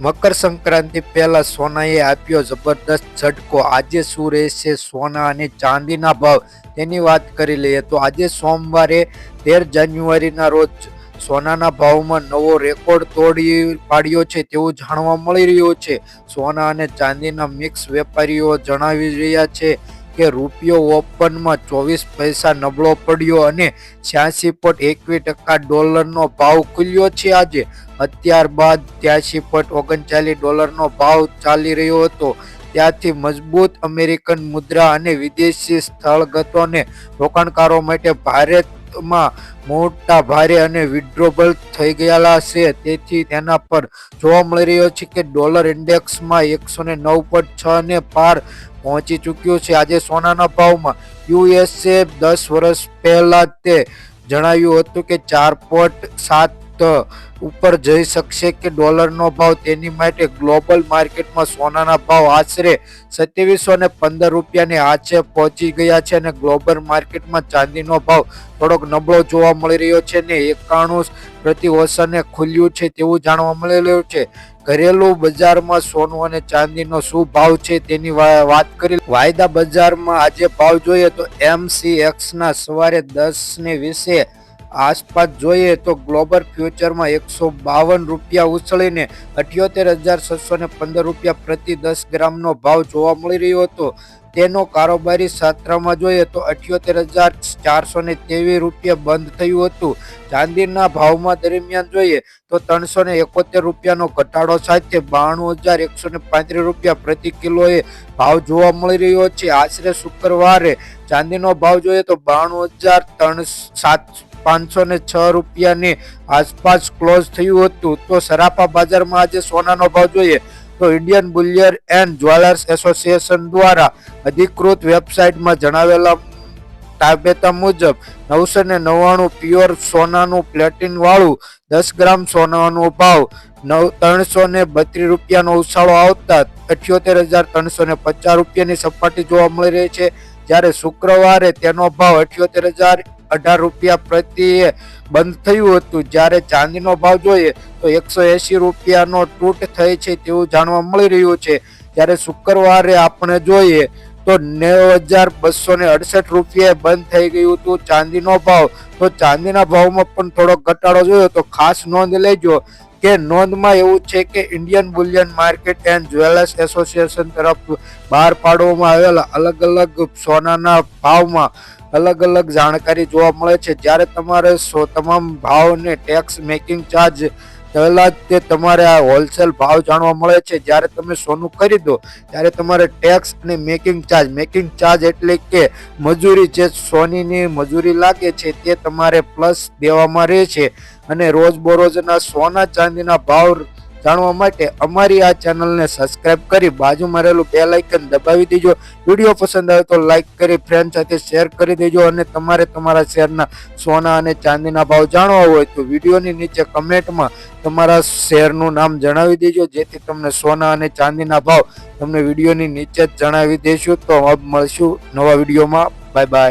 મકર સંક્રાંતિ પહેલા સોનાએ આપ્યો જબરદસ્ત ઝટકો. આજે શું રહેશે સોના અને ચાંદીના ભાવ? તેની વાત કરી લઈએ તો આજે સોમવારે તેર જાન્યુઆરીના રોજ સોનાના ભાવમાં નવો રેકોર્ડ તોડી પાડ્યો છે તેવું જાણવા મળી રહ્યું છે. સોના અને ચાંદીના મિક્સ વેપારીઓ જણાવી રહ્યા છે કે રૂપિયો ઓપનમાં ચોવીસ પૈસા નબળો પડ્યો અને છ્યાસી પોઈન્ટ એકવીસ ટકા ડોલરનો ભાવ ખુલ્યો છે આજે. અત્યાર બાદ ત્યાસી પોઈન્ટ ઓગણચાલીસ ડોલરનો ભાવ ચાલી રહ્યો હતો. ત્યાંથી મજબૂત અમેરિકન મુદ્રા અને વિદેશી સ્થળગતોને રોકાણકારો માટે ભારતમાં મોટા ભારે અને વિડ્રોબલ થઈ ગયેલા છે. તેથી તેના પર જોવા મળી રહ્યો છે કે ડોલર ઇન્ડેક્સમાં એકસો ને નવ પોઈન્ટ છ ને પાર પહોંચી ચૂક્યું છે. આજે સોનાના ભાવમાં યુએસએ દસ વર્ષ પહેલા તે જણાવ્યું હતું કે ચાર પોઈન્ટ સાત ઉપર જઈ શકશે કે ડોલરનો ભાવ. તેની માટે ગ્લોબલ માર્કેટમાં સોનાના ભાવ આશરે સત્યાવીસો ને પંદર રૂપિયાની આંચે પહોંચી ગયા છે અને ગ્લોબલ માર્કેટમાં ચાંદીનો ભાવ થોડોક નબળો જોવા મળી રહ્યો છે ને એકાણું પ્રતિ ઓસને ખુલ્યું છે તેવું જાણવા મળી રહ્યું છે. ઘરેલું બજારમાં સોનું અને ચાંદીનો શું ભાવ છે તેની વાત કરી. વાયદા બજારમાં આજે ભાવ જોઈએ તો એમસીએક્સના સવારે દસ ને વીસે આસપાસ જોઈએ તો ગ્લોબલ ફ્યુચરમાં એકસો બાવન રૂપિયા ઉછળીને અઠ્યોતેર હજાર છસો ને પંદર રૂપિયા પ્રતિ દસ ગ્રામનો ભાવ જોવા મળી રહ્યો હતો. તેનો કારોબારી સત્રમાં જોઈએ તો અઠ્યોતેર હજાર ચારસો ને ત્રેવીસ રૂપિયા બંધ થયું હતું. ચાંદીના ભાવમાં દરમિયાન જોઈએ તો ત્રણસો ને એકોતેર રૂપિયાનો ઘટાડો સાથે બાણું હજાર એકસો ને પાંત્રીસ રૂપિયા પ્રતિ કિલોએ ભાવ જોવા મળી રહ્યો છે. આશરે શુક્રવારે ચાંદીનો ભાવ જોઈએ તો બાણું હજાર ત્રણ સાત, પાંચસો ને છ રૂપિયાની આસપાસ ક્લોઝ થયું હતું. તો સરાપા બજારમાં આજે સોનાનો ભાવ જોઈએ તો Indian bullion and jewellers association દ્વારા અધિકૃત વેબસાઇટમાં જણાવેલા તાબેતા મુજબ નવસો ને નવ્વાણું પ્યોર સોનાનું પ્લેટિન વાળું દસ ગ્રામ સોનાનો ભાવ નવ, ત્રણસો ને બત્રીસ રૂપિયાનો ઉછાળો આવતા અઠ્યોતેર હજાર ત્રણસો ને પચાસ રૂપિયાની સપાટી જોવા મળી રહી છે. જ્યારે શુક્રવારે તેનો ભાવ અઠ્યોતેર હજાર અઢાર રૂપિયા પ્રતિ બંધ થયું હતું. જ્યારે ચાંદીનો ભાવ જોઈએ તો એકસો એસી રૂપિયાનો તૂટ થઈ છે તેવું જાણવા મળી રહ્યું છે. જ્યારે શુક્રવારે આપણે જોઈએ તો નેવ હજાર બસો ને અડસઠ રૂપિયા બંધ થઈ ગયું હતું ચાંદીનો ભાવ. તો ચાંદીના ભાવમાં પણ થોડોક ઘટાડો જોયો તો ખાસ નોંધ લેજો કે નોંધમાં એવું છે કે Indian bullion market and jewellers association તરફ બહાર પાડવામાં આવેલા અલગ અલગ સોનાના ભાવમાં અલગ અલગ જાણકારી જોવા મળે છે. જ્યારે તમારે તમામ ભાવને ટેક્સ મેકિંગ ચાર્જ પહેલાં જ તે તમારે આ હોલસેલ ભાવ જાણવા મળે છે. જ્યારે તમે સોનું ખરીદો, ત્યારે તમારે ટેક્સ અને મેકિંગ ચાર્જ મેકિંગ ચાર્જ એટલે કે મજૂરી જે સોનીની મજૂરી લાગે છે તે તમારે પ્લસ દેવામાં રહે છે. અને રોજબરોજના સોના ચાંદીના ભાવ જાણવા માટે અમારી આ ચેનલને સબસ્ક્રાઇબ કરી બાજુમાં રહેલું બે લાઇકન દબાવી દેજો. વીડિયો પસંદ આવે તો લાઇક કરી ફ્રેન્ડ સાથે શેર કરી દેજો અને તમારે તમારા શેરના સોના અને ચાંદીના ભાવ જાણવા હોય તો વિડીયોની નીચે કમેન્ટમાં તમારા શેરનું નામ જણાવી દેજો. જેથી તમને સોના અને ચાંદીના ભાવ તમને વિડીયોની નીચે જ જણાવી દઈશું તો હવે મળશું નવા વિડીયોમાં. Bye bye